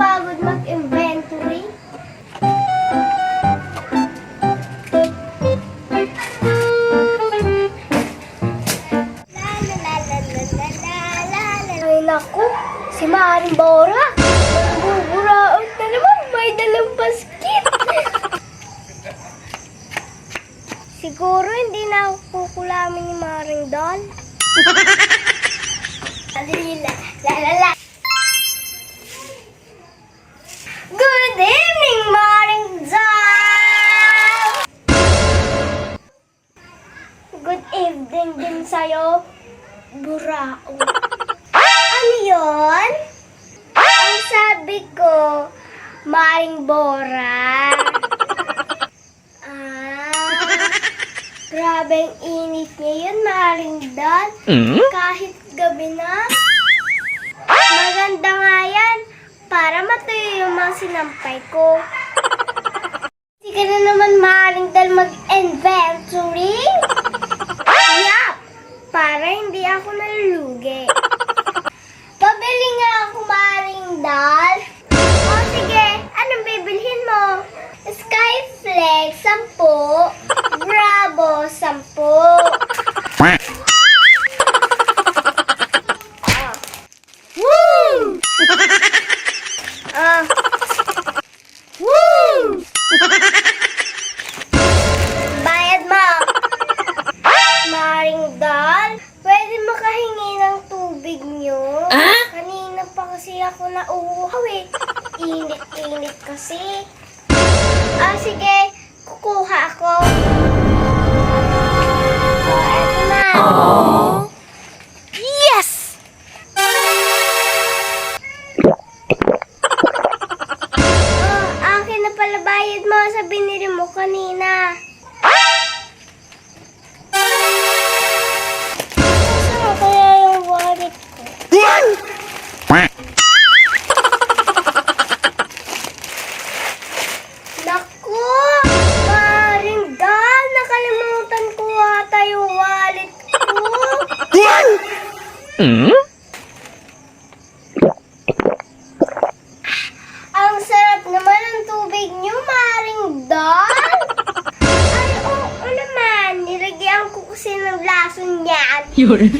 napapagod mag-inventory? Ay naku, si Maring Bora. Buburaon na naman, may dalang basket. Siguro hindi na ako kukulamin ni Maring Don. Dali Good evening din sa'yo, Burao. Ano yun? Ang sabi ko, Maring Bora. Ah, grabe ang init ngayon, Maring Don. Kahit gabi na. Maganda nga yan, para matuyo yung mga sinampay ko. Hindi ka na naman Maring Don mag-inventory. Ah. Woo! Bayad mo. Maring Dal, pwede makahingi ng tubig nyo? Kanina pa kasi ako nauuhaw eh. Init-init kasi. Ah, sige. Kukuha ako. Mo sa binili mo kanina. Saan kaya yung wallet ko? Naku! Maring dal! Nakalimutan ko ata yung wallet ko. Ang 有人。